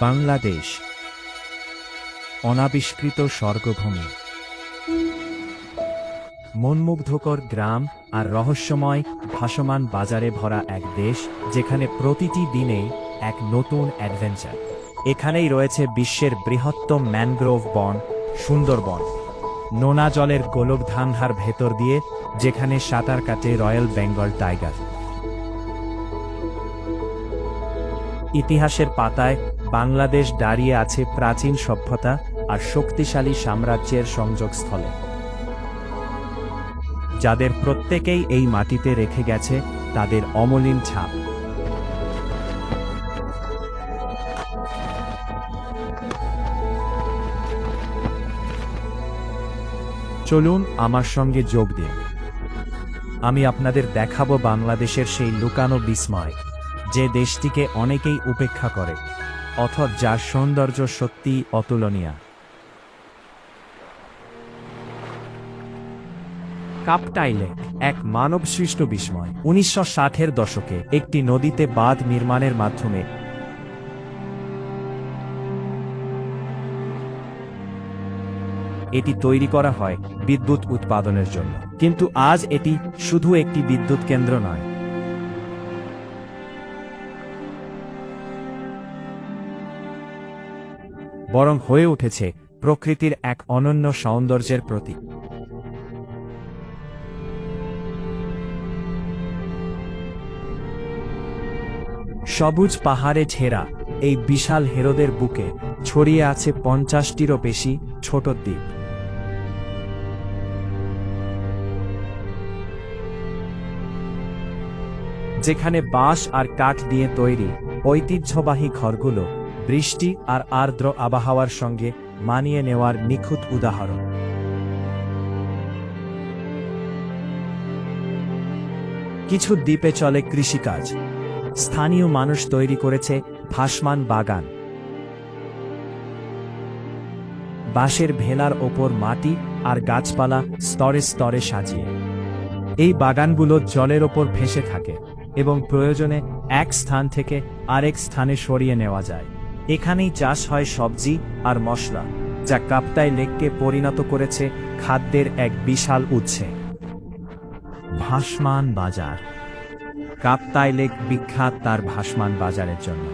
বাংলাদেশ, অনাবিষ্কৃত স্বর্গভূমি। মনমুগ্ধকর গ্রাম আর রহস্যময় ভাসমান বাজারে ভরা এক দেশ যেখানে প্রতিটি দিনেই এক নতুন অ্যাডভেঞ্চার। এখানেই রয়েছে বিশ্বের বৃহত্তম ম্যানগ্রোভ বন, সুন্দরবন। নোনা জলের গোলকধান্ধার ভেতর দিয়ে যেখানে সাঁতার কাটে রয়্যাল বেঙ্গল টাইগার। ইতিহাসের পাতায় বাংলাদেশ দাঁড়িয়ে আছে প্রাচীন সভ্যতা আর শক্তিশালী সাম্রাজ্যের সংযোগস্থলে। যাদের প্রত্যেকেই এই মাটিতে রেখে গেছে, তাদের অমলিন ছাপ। চলুন আমার সঙ্গে যোগ দিন আমি আপনাদের দেখাবো বাংলাদেশের সেই লুকানো বিস্ময়, যে দেশটিকে অনেকেই উপেক্ষা করে। অথচ যার সৌন্দর্য সত্যিই অতুলনীয়। কাপটাইলে এক মানবসৃষ্ট বিস্ময় উনিশশো ষাটের দশকে একটি নদীতে বাঁধ নির্মাণের মাধ্যমে এটি তৈরি করা হয় বিদ্যুৎ উৎপাদনের জন্য। কিন্তু আজ এটি শুধু একটি বিদ্যুৎ কেন্দ্র নয় বরং হয়ে উঠেছে প্রকৃতির এক অনন্য সৌন্দর্যের প্রতীক। সবুজ পাহাড়ে ঘেরা এই বিশাল হেরোদের বুকে ছড়িয়ে আছে পঞ্চাশটিরও বেশি ছোট দ্বীপ। যেখানে বাঁশ আর কাঠ দিয়ে তৈরি ঐতিহ্যবাহী ঘরগুলো বৃষ্টি আর আর্দ্র আবহাওয়ার সঙ্গে মানিয়ে নেওয়ার নিখুঁত উদাহরণ। কিছু দ্বীপে চলে কৃষিকাজ। স্থানীয় মানুষ তৈরি করেছে ভাসমান বাগান। বাঁশের ভেলার ওপর মাটি আর গাছপালা স্তরে স্তরে সাজিয়ে। এই বাগানগুলো জলের ওপর ভেসে থাকে এবং প্রয়োজনে এক স্থান থেকে আরেক স্থানে সরিয়ে নেওয়া যায়। এখানেই চাষ হয় সবজি আর মশলা, যা কাপ্তাই লেককে পরিণত করেছে খাদ্যের এক বিশাল উৎসে। ভাসমান বাজার। কাপ্তাই লেক বিখ্যাত তার ভাসমান বাজারের জন্য।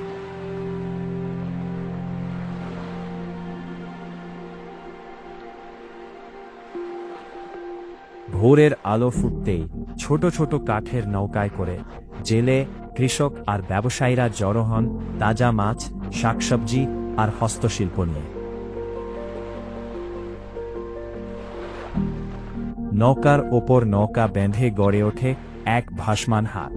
ভোরের আলো ফুটতেই ছোট ছোট কাঠের নৌকায় করে জেলে কৃষক আর ব্যবসায়ীরা জড়ো হন তাজা মাছ, শাকসবজি আর হস্তশিল্প নিয়ে। নৌকার ওপর নৌকা বেঁধে গড়ে ওঠে এক ভাসমান হাট।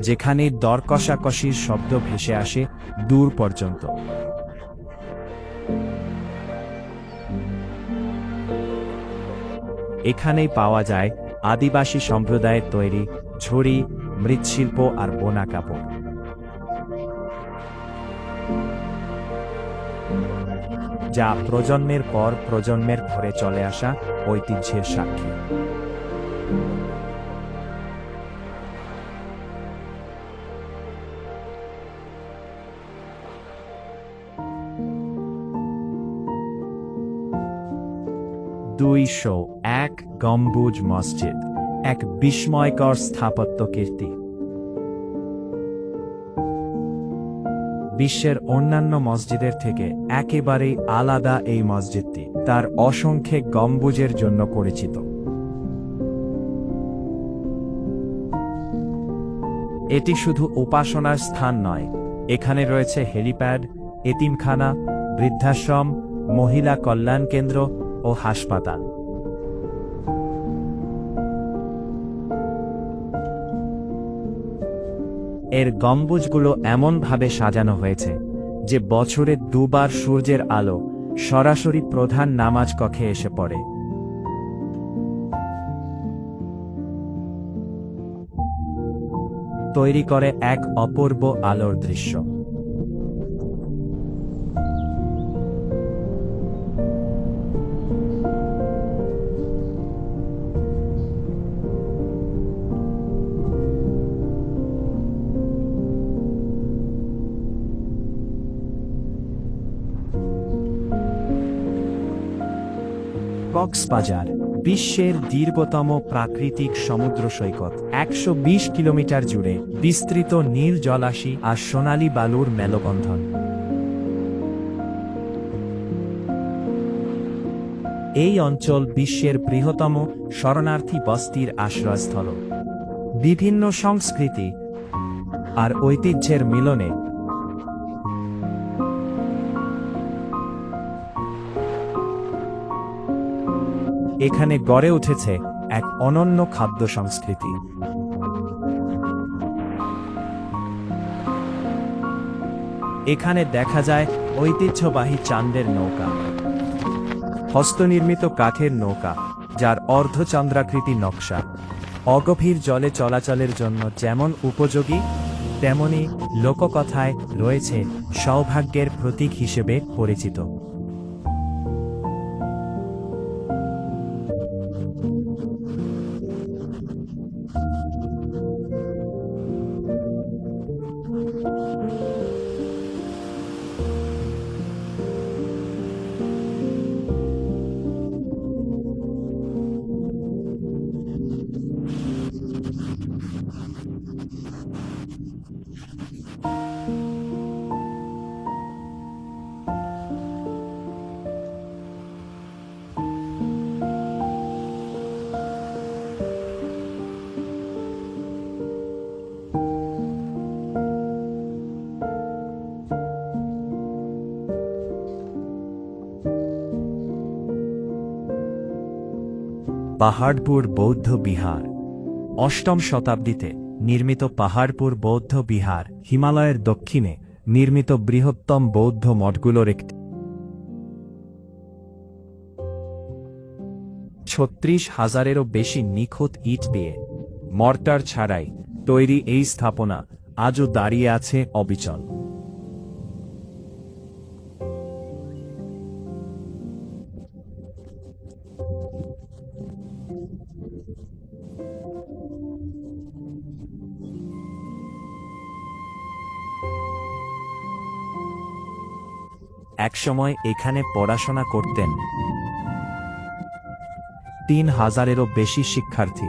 যেখানে দর কষাকষির শব্দ ভেসে আসে দূর পর্যন্ত। এখানেই পাওয়া যায় আদিবাসী সম্প্রদায়ের তৈরি ঝুড়ি, মৃৎশিল্প আর বোনা কাপড়। যা প্রজন্মের পর প্রজন্মের ধরে চলে আসা ঐতিহ্যের সাক্ষী। দুইশো এক গম্বুজ মসজিদ, এক বিস্ময়কর স্থাপত্য কীর্তি। বিশ্বের অন্যান্য মসজিদের থেকে একেবারেই আলাদা এই মসজিদটি তার অসংখ্যক গম্বুজের জন্য পরিচিত। এটি শুধু উপাসনার স্থান নয়, এখানে রয়েছে হেলিপ্যাড, এতিমখানা, বৃদ্ধাশ্রম, মহিলা কল্যাণ কেন্দ্র ও হাসপাতাল। এর গম্বুজগুলো এমনভাবে সাজানো হয়েছে, যে বছরে দুবার সূর্যের আলো সরাসরি প্রধান নামাজ কক্ষে এসে পড়ে। তৈরি করে এক অপূর্ব আলোর দৃশ্য। কক্সবাজার, বিশ্বের দীর্ঘতম প্রাকৃতিক সমুদ্র সৈকত, একশো বিশ কিলোমিটার জুড়ে বিস্তৃত নীল জলাশি আর সোনালী বালুর মেলবন্ধন। এই অঞ্চল বিশ্বের বৃহত্তম শরণার্থী বস্তির আশ্রয়স্থল। বিভিন্ন সংস্কৃতি আর ঐতিহ্যের মিলনে এখানে গড়ে উঠেছে এক অনন্য খাদ্য সংস্কৃতি। এখানে দেখা যায় ঐতিহ্যবাহী চান্দের নৌকা, হস্তনির্মিত কাঠের নৌকা, যার অর্ধচন্দ্রাকৃতি নকশা। অগভীর জলে চলাচলের জন্য যেমন উপযোগী, তেমনি লোককথায় রয়েছে সৌভাগ্যের প্রতীক হিসেবে পরিচিত। পাহাড়পুর বৌদ্ধ বিহার। অষ্টম শতাব্দীতে নির্মিত পাহাড়পুর বৌদ্ধ বিহার হিমালয়ের দক্ষিণে নির্মিত বৃহত্তম বৌদ্ধ মঠগুলোর একটি। ছত্রিশ হাজারেরও বেশি নিখুঁত ইট দিয়ে মর্টার ছাড়াই তৈরি এই স্থাপনা আজও দাঁড়িয়ে আছে অবিচল। একসময় এখানে পড়াশোনা করতেন। তিন হাজারেরও বেশি শিক্ষার্থী।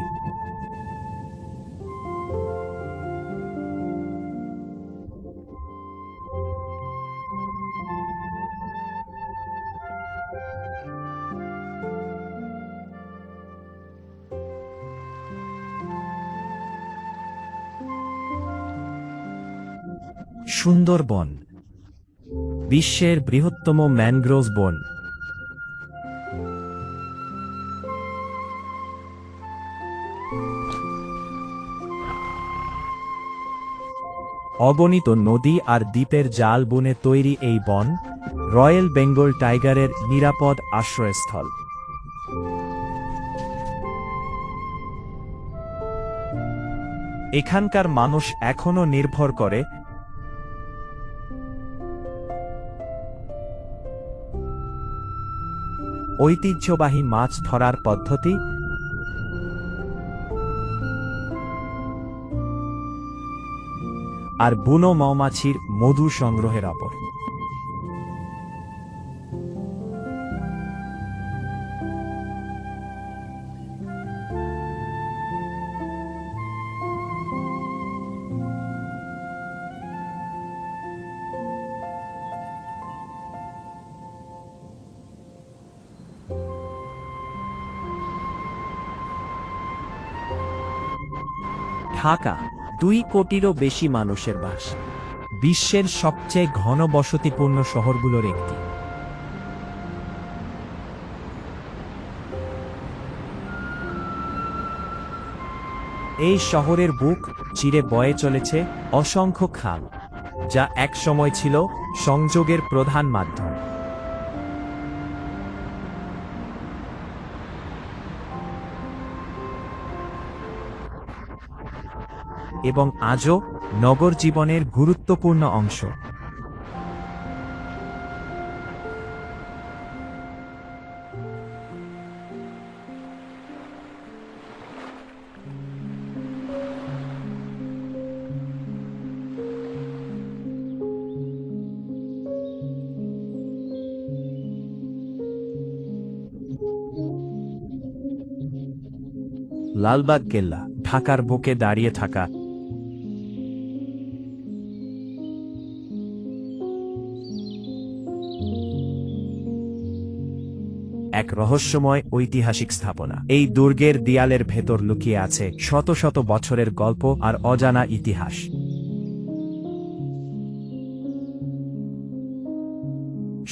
সুন্দরবন। বিশ্বের বৃহত্তম ম্যানগ্রোভ বন। অগণিত নদী আর দ্বীপের জাল বনে তৈরি এই বন, রয়্যাল বেঙ্গল টাইগারের নিরাপদ আশ্রয়স্থল। এখানকার মানুষ এখনও নির্ভর করে ঐতিহ্যবাহী মাছ ধরার পদ্ধতি। আর বুনো মৌমাছির মধু সংগ্রহের অপর। ঢাকা, দুই কোটিরও বেশি মানুষের বাস। বিশ্বের সবচেয়ে ঘন বসতিপূর্ণ শহরগুলোর একটি। এই শহরের বুক চিরে বয়ে চলেছে অসংখ্য খাল, যা একসময় ছিল সংযোগের প্রধান মাধ্যম। এবং আজও নগর জীবনের গুরুত্বপূর্ণ অংশ। লালবাগ কেল্লা ঢাকার বুকে দাঁড়িয়ে থাকা এক রহস্যময় ঐতিহাসিক স্থাপনা। এই দুর্গের দেয়ালের ভেতর লুকিয়ে আছে শত শত বছরের গল্প আর অজানা ইতিহাস।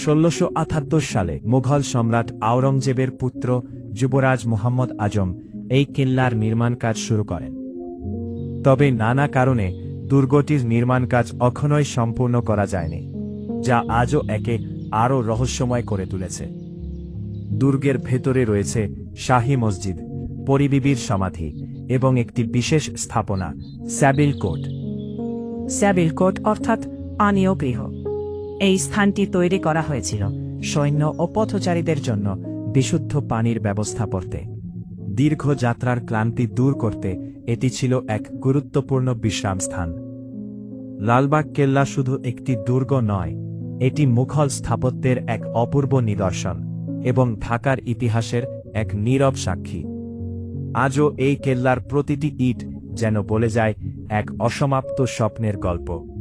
ষোলোশো সালে মুঘল সম্রাট আওরঙ্গজেবের পুত্র যুবরাজ মোহাম্মদ আজম এই কিল্লার নির্মাণ কাজ শুরু করেন। তবে নানা কারণে দুর্গটির নির্মাণ কাজ অখনই সম্পূর্ণ করা যায়নি, যা আজও একে আরও রহস্যময় করে তুলেছে। দুর্গের ভেতরে রয়েছে শাহী মসজিদ, পরিবিবির সমাধি এবং একটি বিশেষ স্থাপনা, স্যাবিল কোট স্যাবিলকোট অর্থাৎ পানীয় গৃহ। এই স্থানটি তৈরি করা হয়েছিল সৈন্য ও পথচারীদের জন্য বিশুদ্ধ পানির ব্যবস্থা করতে। দীর্ঘ যাত্রার ক্লান্তি দূর করতে এটি ছিল এক গুরুত্বপূর্ণ বিশ্রাম স্থান। লালবাগ কেল্লা শুধু একটি দুর্গ নয়, এটি মুঘল স্থাপত্যের এক অপূর্ব নিদর্শন। এবং ঢাকার ইতিহাসের এক নীরব সাক্ষী। আজও এই কেল্লার প্রতিটি ইট যেন বলে যায় এক অসমাপ্ত স্বপ্নের গল্প।